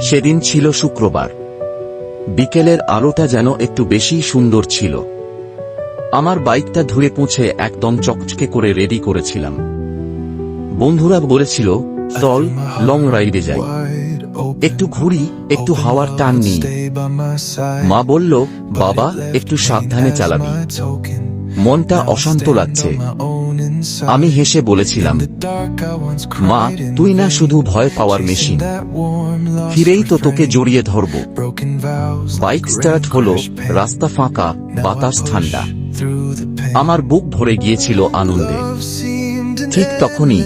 সেদিন ছিল শুক্রবার। বিকেলের আলোটা যেন একটু বেশি সুন্দর ছিল। আমার বাইকটা ধুয়ে পুছে একদম চকচকে করে রেডি করেছিলাম। বন্ধুরা বলেছিল, চল লং রাইডে যাই। একটু ঘুরি, একটু হাওয়ার টান নিই। মা বলল, বাবা, একটু সাবধানে চালাবি। মনটা অশান্ত লাগছে। আমি হেসে বলেছিলাম মা তুই না শুধু ভয় পাওয়ার মেশিন ফিরেই তো তোকে জড়িয়ে ধরব। বাইক স্টার্ট হলো রাস্তা ফাঁকা বাতাস ঠান্ডা। আমার বুক ভরে গিয়েছিল আনন্দে। ঠিক তখনই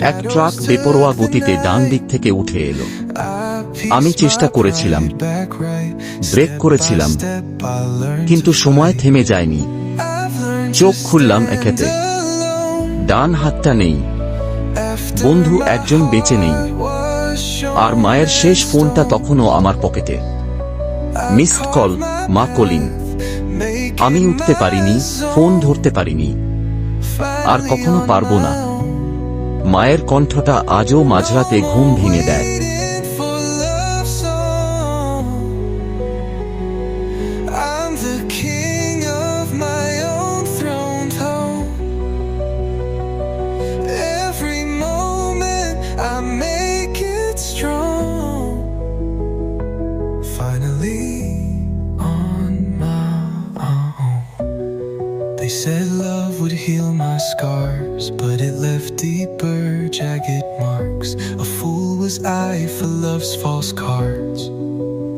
এক ট্রাক বেপরোয়া গতিতে ডান দিক থেকে উঠে এলো। আমি চেষ্টা করেছিলাম। ব্রেক করেছিলাম। কিন্তু সময় থেমে যায়নি। চোখ খুললাম একেতে। ডান হাতটা নেই। বন্ধু একজন বেঁচে নেই। আর মায়ের শেষ ফোনটা তখনও আমার পকেটে। মিসড কল, মা কলিন আমি উঠতে পারিনি, ফোন ধরতে পারিনি। আর কখনো পারব না। মায়ের কণ্ঠটা আজও মাঝরাতে ঘুম ভেঙে দেয়। I make it strong. Finally, on my own. They said love would heal my scars, but it left deeper, jagged marks. A fool was I for love's false cards.